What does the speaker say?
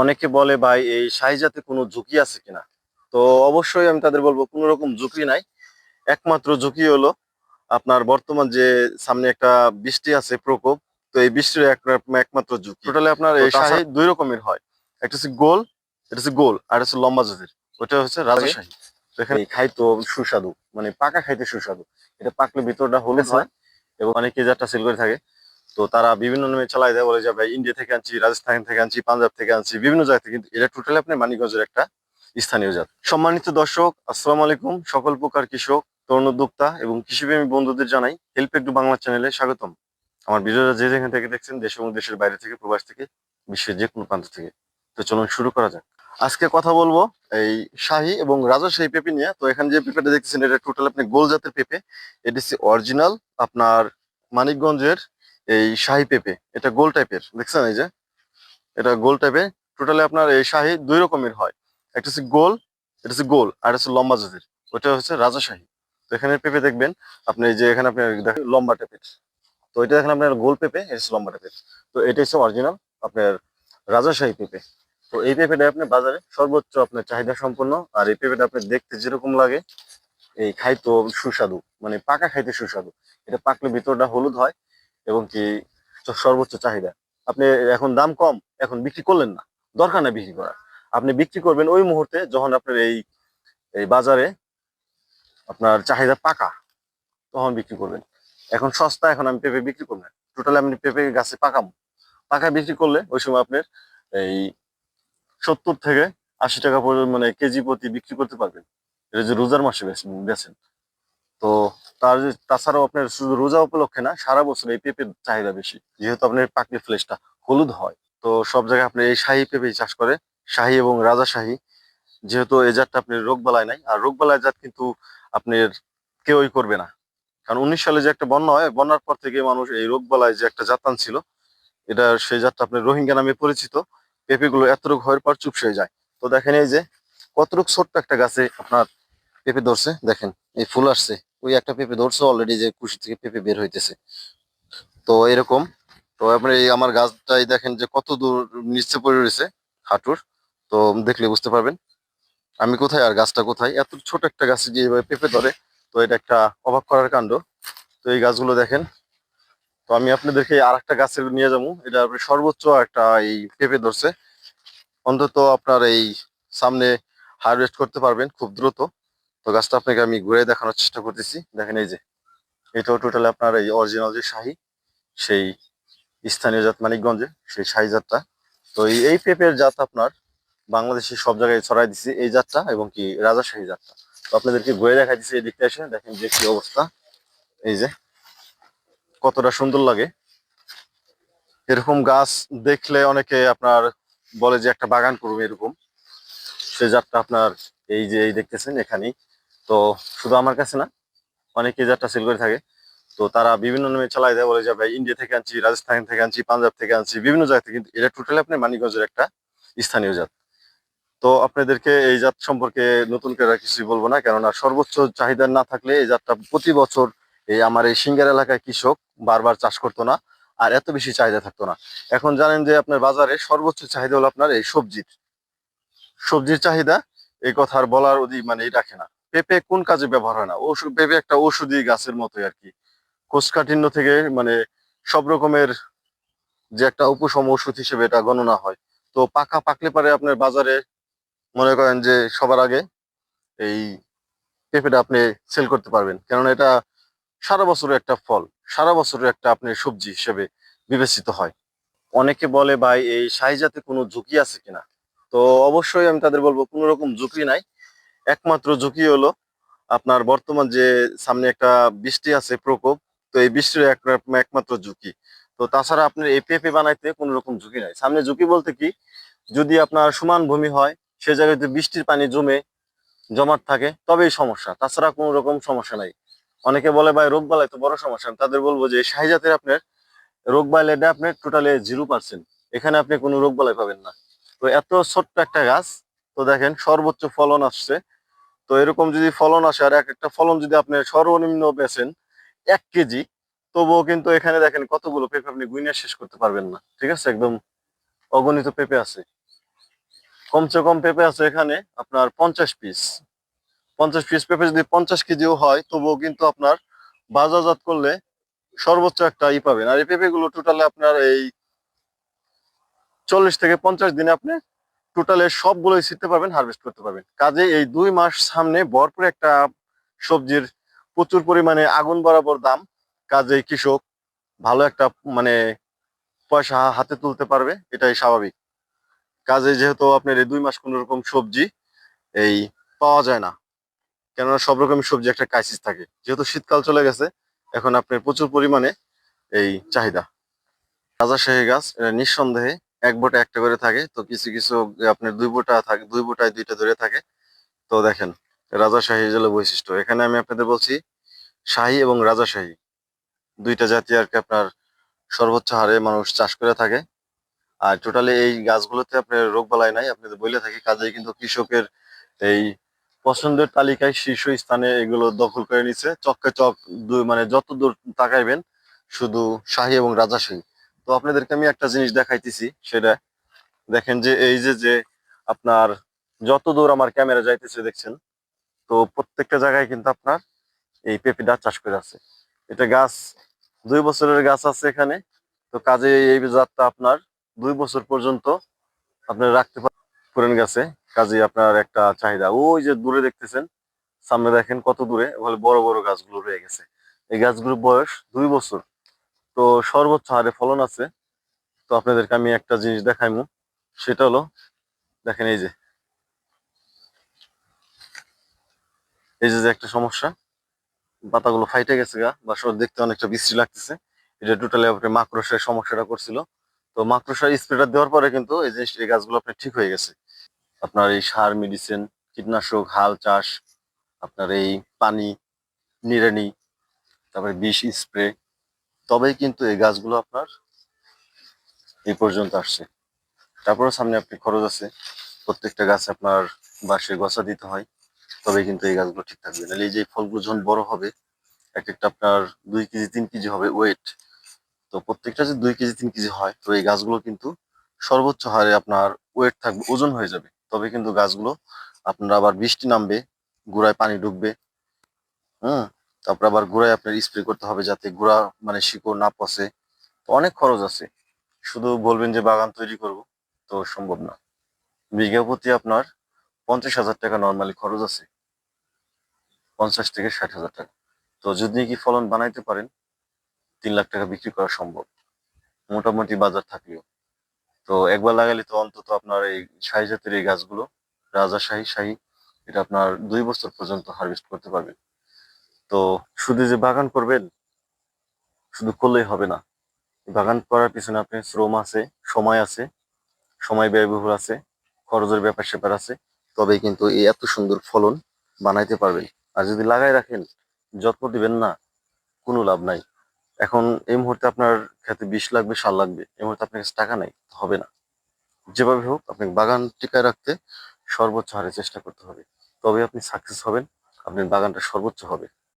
অনেকে বলে ভাই এই সাইজাতে কোনো ঝুঁকি আছে কিনা? তো অবশ্যই আমি তাদের বলব কোনো রকম ঝুঁকি নাই। একমাত্র ঝুঁকি হলো আপনার বর্তমান যে সামনে একটা বৃষ্টি আছে প্রকোপ তো এই বৃষ্টির একমাত্র ঝুঁকি। টোটালি আপনার এই শাহী দুই রকমের হয়। একটা হচ্ছে গোল এটা হচ্ছে গোল আর হচ্ছে লম্বা জাতের। ওটা হচ্ছে রাজাশাহী এখানে খাইতো সুস্বাদু মানে পাকা খাইতে সুস্বাদু। এটা পাকলে ভিতরটা হলুদ হয় এবং অনেকে যাত্রা সেল করে থাকে। তো তারা বিভিন্ন নামে চালাই দেয়, বলে যে, ভাই ইন্ডিয়া থেকে আনছি রাজস্থান থেকে আনছি পাঞ্জাব থেকে আনছি, বিভিন্ন জায়গা থেকে। কিন্তু এটা টোটালি আপনার মানিকগঞ্জের একটা স্থানীয় জাত। সম্মানিত দর্শক, আসসালামু আলাইকুম। সকল প্রকার কৃষক, তরুণ উদ্যোক্তা এবং কৃষিপ্রেমী বন্ধুদের জানাই হেল্প একটু বাংলা চ্যানেলে স্বাগতম। আমার ভিডিওটা যে যেখান থেকে দেখছেন, দেশ এবং দেশের বাইরে থেকে, প্রবাস থেকে, বিশ্বের যে কোনো প্রান্ত থেকে। তো চলুন শুরু করা যাক। আজকে কথা বলব এই শাহী এবং রাজশাহী পেঁপে নিয়ে। তো এখানে যে পেঁপেটা দেখতেছেন, এটা টোটাল আপনি গোল জাতের পেঁপে। এটি অরিজিনাল আপনার মানিকগঞ্জের এই শাহী পেঁপে, এটা গোল টাইপের দেখছেন এই যে? এটা গোল টাইপের টোটালি আপনার এই শাহী দুই রকমের হয়। একটা হচ্ছে গোল, এটা হচ্ছে গোল, আর হচ্ছে লম্বা জাতের। ওটা হচ্ছে রাজাশাহী তো এখানে পেঁপে দেখবেন, আপনি যে এখানে আপনি দেখেন লম্বা টাইপের তো এটা দেখেন আপনার গোল পেঁপে, এটা হচ্ছে লম্বা টাইপের তো এটা হচ্ছে অরিজিনাল আপনার রাজাশাহী পেঁপে। তো এই পেঁপেটা আপনার বাজারে সর্বোচ্চ আপনার চাহিদা সম্পন্ন, আর এই পেঁপেটা আপনার দেখতে যেরকম লাগে, এই খাইতো সুস্বাদু মানে পাকা খাইতে সুস্বাদু। এটা পাকলে ভিতরটা হলুদ হয় এবং কি সর্বোচ্চ চাহিদা। আপনি এখন দাম কম, এখন বিক্রি করলেন না। দরকার না বিক্রি করার। আপনি বিক্রি করবেন ওই মুহূর্তে যখন আপনার এই এই বাজারে আপনার চাহিদা পাকা, তখন বিক্রি করবেন। এখন সস্তা, এখন আমি পেঁপে বিক্রি করবেন টোটালি আপনি পেঁপে গাছে পাকাম পাকা বিক্রি করলে ওই সময় আপনার এই সত্তর থেকে আশি টাকা পর্যন্ত মানে কেজি প্রতি বিক্রি করতে পারবেন। এটা যে রোজার মাসে বেচেন। তো তার তাছাড়াও আপনার শুধু রোজা উপলক্ষে না, সারা বছর এই পেঁপের চাহিদা বেশি। যেহেতু আপনার পাকলে ফ্লেশটা হলুদ হয়, তো সব জায়গায় আপনি এই শাহী পেঁপে চাষ করে, শাহী এবং রাজা রাজাশাহী যেহেতু এই জাতটা রোগ বালায় নাই, আর রোগ বালায় জাত কিন্তু আপনার কেউই করবে না। কারণ উনিশ সালে যে একটা বন্যা হয়, বন্যার পর থেকে মানুষ এই রোগ বালায় যে একটা জাতান ছিল এটা সেই জাতটা আপনার রোহিঙ্গা নামে পরিচিত। পেঁপেগুলো এত রোগ হওয়ার পর চুপসে যায়। তো দেখেন এই যে, কতটুক ছোট্ট একটা গাছে আপনার পেঁপে ধরছে, দেখেন, এই ফুল আসছে। ওই একটা পেঁপে ধরছে অলরেডি যে কুশি থেকে পেঁপে বের হইতেছে। তো এরকম। তো আপনি এই আমার গাছটাই দেখেন যে কত দূর নিচে পড়ে রয়েছে হাঁটুর। তো দেখলে বুঝতে পারবেন। আমি কোথায় আর গাছটা কোথায়? এত ছোট একটা গাছে যে পেঁপে ধরে, তো এটা একটা অবাক করার কাণ্ড। তো এই গাছগুলো দেখেন। তো আমি আপনাদেরকে আর একটা গাছের নিয়ে যাব। এটা আপনি সর্বোচ্চ একটা এই পেঁপে ধরছে। অন্তত আপনার এই সামনে হারভেস্ট করতে পারবেন খুব দ্রুত। তো গাছটা আপনাকে আমি ঘুরে দেখানোর চেষ্টা করতেছি। দেখেন এই যে, এটাও টোটালি আপনার এই অরিজিনাল যে শাহী, সেই স্থানীয় জাত মানিকগঞ্জে সেই শাহী জাতটা। তো এই পেঁপের জাত আপনার বাংলাদেশে সব জায়গায় ছড়াই দিছি এই জাতটা এবং কি রাজাশাহী জাতটা। তো আপনাদেরকে ঘুরে দেখাই দিচ্ছি এই দিকটা এসে, দেখেন যে কি অবস্থা। এই যে, কতটা সুন্দর লাগে। এরকম গাছ দেখলে অনেকে আপনার বলে যে একটা বাগান করবে এরকম। সে জাতটা আপনার এই যে, এই দেখতেছেন এখানেই। তো শুধু আমার কাছে না, অনেকে জাতটা সেল করে থাকে। তো তারা বিভিন্ন নামে চালাই দেয়, বলে যে, ভাই ইন্ডিয়া থেকে আনছি রাজস্থান থেকে আনছি পাঞ্জাব থেকে আনছি, বিভিন্ন জায়গা থেকে। কিন্তু এটা টোটালি আপনার মানিকগঞ্জের একটা স্থানীয় জাত। তো আপনাদেরকে এই জাত সম্পর্কে নতুন করে কিছুই বলব না, কেননা সর্বোচ্চ চাহিদা না থাকলে এই জাতটা প্রতি বছর এই আমার এই সিঙ্গার এলাকায় কৃষক বারবার চাষ করতো না, আর এত বেশি চাহিদা থাকতো না। এখন জানেন যে, আপনার বাজারে সর্বোচ্চ চাহিদা হলো আপনার এই সবজির। সবজির চাহিদা এই কথা আর বলার অধি মানে রাখে না। পেঁপে কোন কাজে ব্যবহার হয় না? ওষুধ, পেঁপে একটা ঔষধি গাছের মতোই আর কি। কোষকাঠিন্য থেকে মানে সব রকমের যে একটা উপশম ওষুধ হিসেবে এটা গণনা হয়। তো পাকা পাকলে পারে আপনার বাজারে মনে করেন যে সবার আগে এই পেঁপেটা আপনি সেল করতে পারবেন। কেননা এটা সারা বছরের একটা ফল, সারা বছরের একটা আপনি সবজি হিসেবে বিবেচিত হয়। অনেকে বলে, ভাই, এই সাইজাতে কোনো ঝুঁকি আছে কিনা? তো অবশ্যই আমি তাদের বলব, কোনো রকম ঝুঁকি নাই। একমাত্র ঝুঁকি হলো আপনার বর্তমান যে সামনে একটা বৃষ্টি আছে প্রকোপ, তো এই বৃষ্টির একমাত্র ঝুঁকি। তো তাছাড়া আপনার এই পেঁপে বানাইতে কোনো রকম ঝুঁকি নাই। সামনে ঝুঁকি বলতে কি, যদি আপনার সমান ভূমি হয়, সে জায়গায় যদি বৃষ্টির পানি জমে, জমাট থাকে, তবেই সমস্যা। তাছাড়া কোনো রকম সমস্যা নাই। অনেকে বলে, ভাই, রোগ বালাই তো বড় সমস্যা। আমি তাদের বলব যে, শাহি জাতের আপনার রোগ বালাইটা আপনার টোটালি জিরো পার্সেন্ট এখানে আপনি কোনো রোগ বালাই পাবেন না। তো এত ছোট্ট একটা গাছ, তো দেখেন সর্বোচ্চ ফলন আসছে। তো এরকম যদি ফলন আসে, আর এক একটা ফলন যদি আপনি সর্বনিম্ন বেছেন এক কেজি, তবুও কিন্তু এখানে দেখেন কতগুলো পেঁপে আপনি গুইনে শেষ করতে পারবেন না। ঠিক আছে? একদম অগণিত পেঁপে আছে। কমসে কম পেঁপে আছে এখানে আপনার পঞ্চাশ পিস। পঞ্চাশ পিস পেঁপে যদি পঞ্চাশ কেজিও হয়, তবুও কিন্তু আপনার বাজারজাত করলে সর্বোচ্চ একটা ই পাবেন। আর এই পেঁপেগুলো টোটালে আপনার এই চল্লিশ থেকে পঞ্চাশ দিনে আপনি টোটালে সবগুলোই ছিটতে পারবেন হারভেস্ট করতে পারবেন। কাজে এই দুই মাস সামনে ভরপুর একটা সবজির প্রচুর পরিমাণে আগুন বরাবর দাম। কাজে কৃষক ভালো একটা মানে পয়সা হাতে তুলতে পারবে, এটাই স্বাভাবিক। কাজে যেহেতু আপনার এই দুই মাস কোন রকম সবজি এই পাওয়া যায় না, কেননা সব রকমের সবজি একটা ক্রাইসিস থাকে। যেহেতু শীতকাল চলে গেছে, এখন আপনার প্রচুর পরিমাণে এই চাহিদা। রাজাশাহী গাছ এটা নিঃসন্দেহে এক বোটা একটা করে থাকে। তো কিছু কিছু আপনার দুই বোটা থাকে, দুই বোটায় দুইটা ধরে থাকে। তো দেখেন রাজাশাহী হলো বৈশিষ্ট্য। এখানে আমি আপনাদের বলছি, শাহী এবং রাজাশাহী দুইটা জাতি আর কি আপনার সর্বোচ্চ হারে মানুষ চাষ করে থাকে। আর টোটালি এই গাছগুলোতে আপনার রোগ বালাই নাই, আপনাদের বলে থাকি। কাজেই কিন্তু কৃষকের এই পছন্দের তালিকায় শীর্ষ স্থানে এগুলো দখল করে নিচ্ছে চককে চক দুই মানে যত দূর তাকাইবেন, শুধু শাহী এবং রাজাশাহী তো আপনাদেরকে আমি একটা জিনিস দেখাইতেছি, সেটা দেখেন যে এই যে যে আপনার যত দূর আমার ক্যামেরা যাইতেছে দেখছেন, তো প্রত্যেকটা জায়গায় কিন্তু আপনার এই পেঁপেটা চাষ করে আছে। এটা গাছ, দুই বছরের গাছ আছে এখানে, তো কাজে এই জাতটা আপনার দুই বছর পর্যন্ত আপনার রাখতে পুরেন গাছে কাজে আপনার একটা চাহিদা। ওই যে দূরে দেখতেছেন, সামনে দেখেন কত দূরে, ওখানে বড় বড় গাছগুলো রয়ে গেছে। এই গাছগুলোর বয়স দুই বছর। তো সর্বোচ্চ হারে ফলন আছে। তো আপনাদেরকে আমি একটা জিনিস দেখাইমু। সেটা হলো, দেখেন এই যে। এই যে একটা সমস্যা, পাতাগুলো ফাইটে গেছে গা। বা দেখতে অনেকটা বিশ্রী লাগতেছে। এটা টোটালি আপনার মাকড়সার সমস্যাটা করছিল। তো মাকড়সার স্প্রেটা দেওয়ার পরে কিন্তু এই জিনিস এই গাছগুলো আপনার ঠিক হয়ে গেছে। আপনার এই সার মেডিসিন কীটনাশক, হাল চাষ, আপনার এই পানি, নিড়ানি, তারপরে বিষ স্প্রে তবেই কিন্তু এই গাছগুলো আপনার এই পর্যন্ত আসছে। তারপরে সামনে আপনি খরচ আছে। প্রত্যেকটা গাছে আপনার বাঁশে গছা দিতে হয়। তবে কিন্তু এই গাছগুলো ঠিক থাকবে। নাহলে এই যে ফলগুলো যখন বড় হবে এক একটা আপনার দুই কেজি, তিন কেজি হবে ওয়েট তো প্রত্যেকটা যে দুই কেজি, তিন কেজি হয়, তো এই গাছগুলো কিন্তু সর্বোচ্চ হারে আপনার ওয়েট থাকবে, ওজন হয়ে যাবে। তবে কিন্তু গাছগুলো আপনার আবার বৃষ্টি নামবে, গুড়ায় পানি ঢুকবে। হুম তারপর আবার গুড়ায় আপনার স্প্রে করতে হবে যাতে গুড়া মানে শিকড় না পচে। তো অনেক খরচ আছে। শুধু বলবেন যে বাগান তৈরি করব, তো সম্ভব না। বিঘা প্রতি আপনার পঞ্চাশ হাজার টাকা নর্মালি খরচ আছে। পঞ্চাশ থেকে ষাট হাজার টাকা। তো যদি কি ফলন বানাইতে পারেন, তিন লাখ টাকা বিক্রি করা সম্ভব। মোটামুটি বাজার থাকলেও। তো একবার লাগালে তো অন্তত আপনার এই শাহী জাতের এই গাছগুলো, রাজা শাহী শাহী, এটা আপনার দুই বছর পর্যন্ত হারভেস্ট করতে পারবেন। তো শুধু যে বাগান করবেন, শুধু করলেই হবে না। বাগান করার পিছনে আপনি শ্রম আছে, সময় আছে, সময় ব্যয়বহুল আছে, খরচের ব্যাপার স্যাপার আছে, তবেই কিন্তু এই এত সুন্দর ফলন বানাইতে পারবেন। আর যদি লাগাই রাখেন, যত্ন দিবেন না, কোনো লাভ নাই। এখন এই মুহূর্তে আপনার খেতে বিষ লাগবে, সার লাগবে, এই মুহূর্তে আপনার কাছে টাকা নাই হবে না। যেভাবে হোক, আপনাকে বাগান টিকায় রাখতে সর্বোচ্চ হারে চেষ্টা করতে হবে। তবে আপনি সাকসেস হবেন, আপনার বাগানটা সর্বোচ্চ হবে।